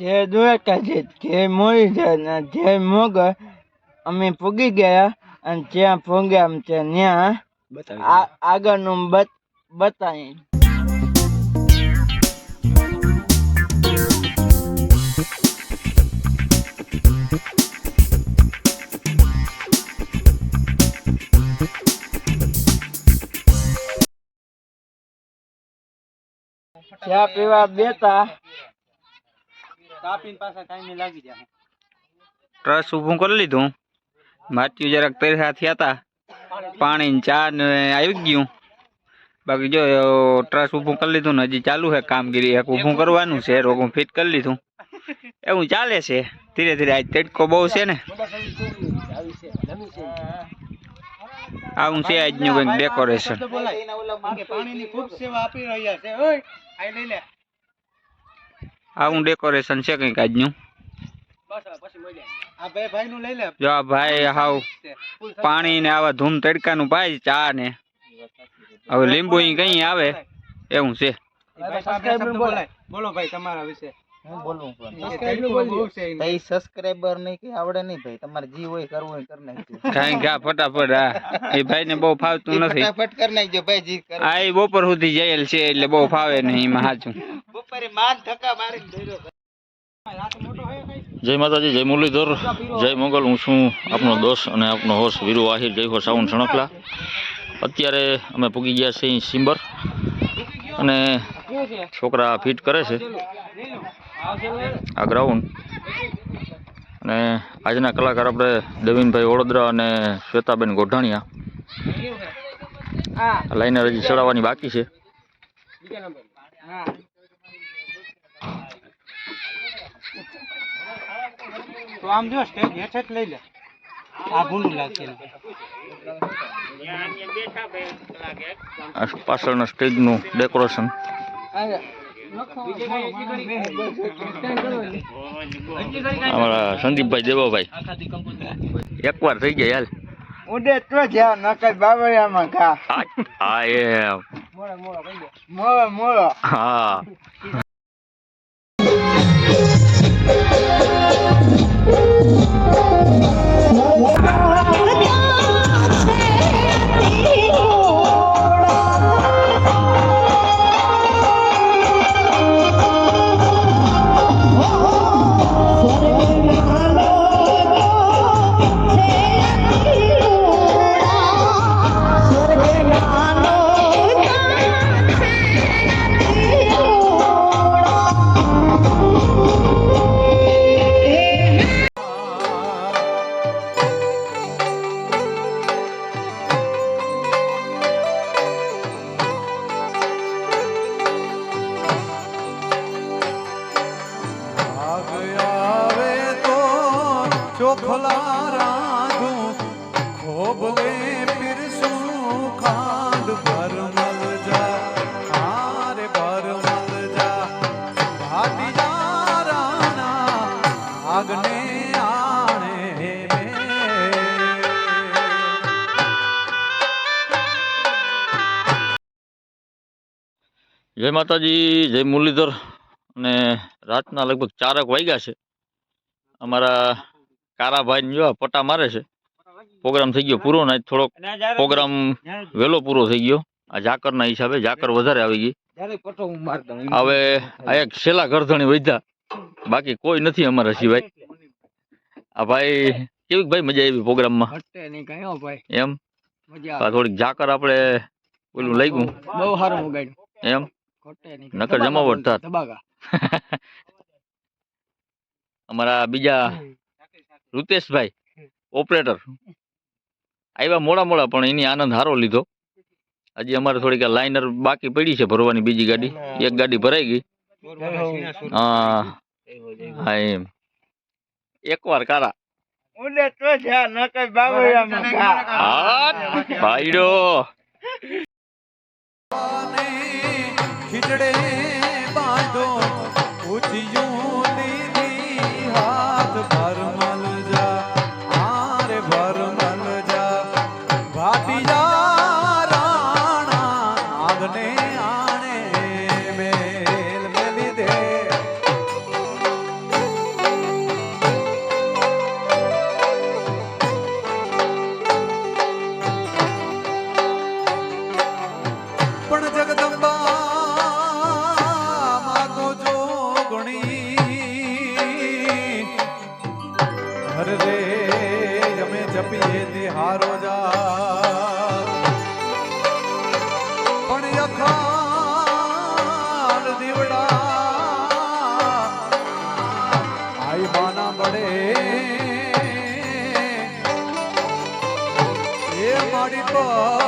જય દ્વારકાધીશ જય મુરલીધર ને જય મોગલ અમે પૂગી ગયા અને જ્યાં પૂગ્યા અમે ત્યાં આ- આગળનું બત બતાવી ચા પીવા બેતા. ટ્રસ ઊભું કરી લીધું. માટી જરાક તૈયાર થયા હતા પાણી ને ચા ને આવી ગયું. બાકી જો ટ્રસ ઊભું કરી લીધું ને હજી ચાલુ છે કામગીરી. એક ઊભું કરવાનું છે રોગું ફિટ કરી લીધું. એવું ચાલે છે. ધીરે ધીરે આજ તડકો બહુ છે ને. આવું છે આજનું કંઈક ડેકોરેશન પાણીની ખૂબ સેવા આપી રહ્યા છે. ઓય આઈ લઈ લે. આવું ડેકોરેશન છે કંઈક આજનું? આ બે ભાઈ નું લઈ લે. જો આ ભાઈ હાવ પાણી ને આવા ધૂમ તડકાનું ભાઈ ચા ને. હવે લીંબુ અહીં કઈ આવે? એવું છે. બોલો ભાઈ તમારા વિશે. હું બોલું બહુ છે એને. કઈ સબસ્ક્રાઇબર નહીં કે આવડે નહીં ભાઈ. તમારે જી હોય કરવું હોય કરી નાખજો. કાંઈ ઘા ફટાફટ હા. એ ભાઈ ને બહુ ફાવતું નથી. ફટાફટ કરી નાખજો ભાઈ જી આ એ બપોર સુધી જયેલ છે એટલે બહુ ફાવે નહીં એમાં સાચું બપોરે માન ધક્કા મારીને દોર્યો જય માતાજી જય મુરલીધર જય મોગલ. હું છું આપનો દોસ્ત અને આપનો હોસ્ટ વીરુ આહિર જય હો સાઉન્ડ સણકલા અત્યારે અમે પૂગી ગયા છીએ સિમ્બર. અને છોકરા ફિટ કરે છે. આ ગ્રાઉન્ડ. અને આજના કલાકાર આપણે દવિનભાઈ વડોદરા અને શ્વેતાબેન ગોઢાણિયા. લાઈનર હજી ચડાવવાની બાકી છે. આમ જો, સ્ટેજ હેઠે જ લઈ લે. આ ભૂંડું લાગશે પાછળના સ્ટેજનું ડેકોરેશન. અમારા સંદીપભાઈ દેવાભાઈ. એકવાર થઈ ગયા હાલ. ઉડે તો જ્યાં બાબરિયામાં ખા. મોળો મોળો. હા. જય માતાજી જય મુરલીધર. અને રાતના લગભગ ચારક વાગ્યા છે. અમારા કારાભાઈ જો પટ્ટા મારે છે. પ્રોગ્રામ થઈ ગયો પૂરો ના થોડોક પ્રોગ્રામ વહેલો પૂરો થઈ ગયો. આ ઝાકરના હિસાબે ઝાકર વધારે આવી ગઈ. હવે આ એક છેલ્લા ગરધણી વધ્યા. બાકી કોઈ નથી અમારા સિવાય. આ ભાઈ કેવી ભાઈ મજા આવી પ્રોગ્રામમાં? કયો ભાઈ. એમ? થોડીક ઝાકર આપણે ઓલું લઈ ગયું બહુ સારું એમ? નકર જમાવટ થાત. અમારા બીજા ઋતેશભાઈ ઓપરેટર. આવ્યા મોડા મોડા પણ એની આનંદ હારો લીધો. હજી અમારે થોડીક આ લાઇનર બાકી પડી છે ભરવાની બીજી ગાડી. એક ગાડી ભરાઈ ગઈ. હા. હા એમ. એકવાર કારા. બાબરિયામાં ખા હાથ ભાઈડો. પીંજડે બાંધો ઉજિયું હર રે અમે જપીએ તે હારો જા. અખાર દીવડા. આઈ બાના બડે એ મારી પર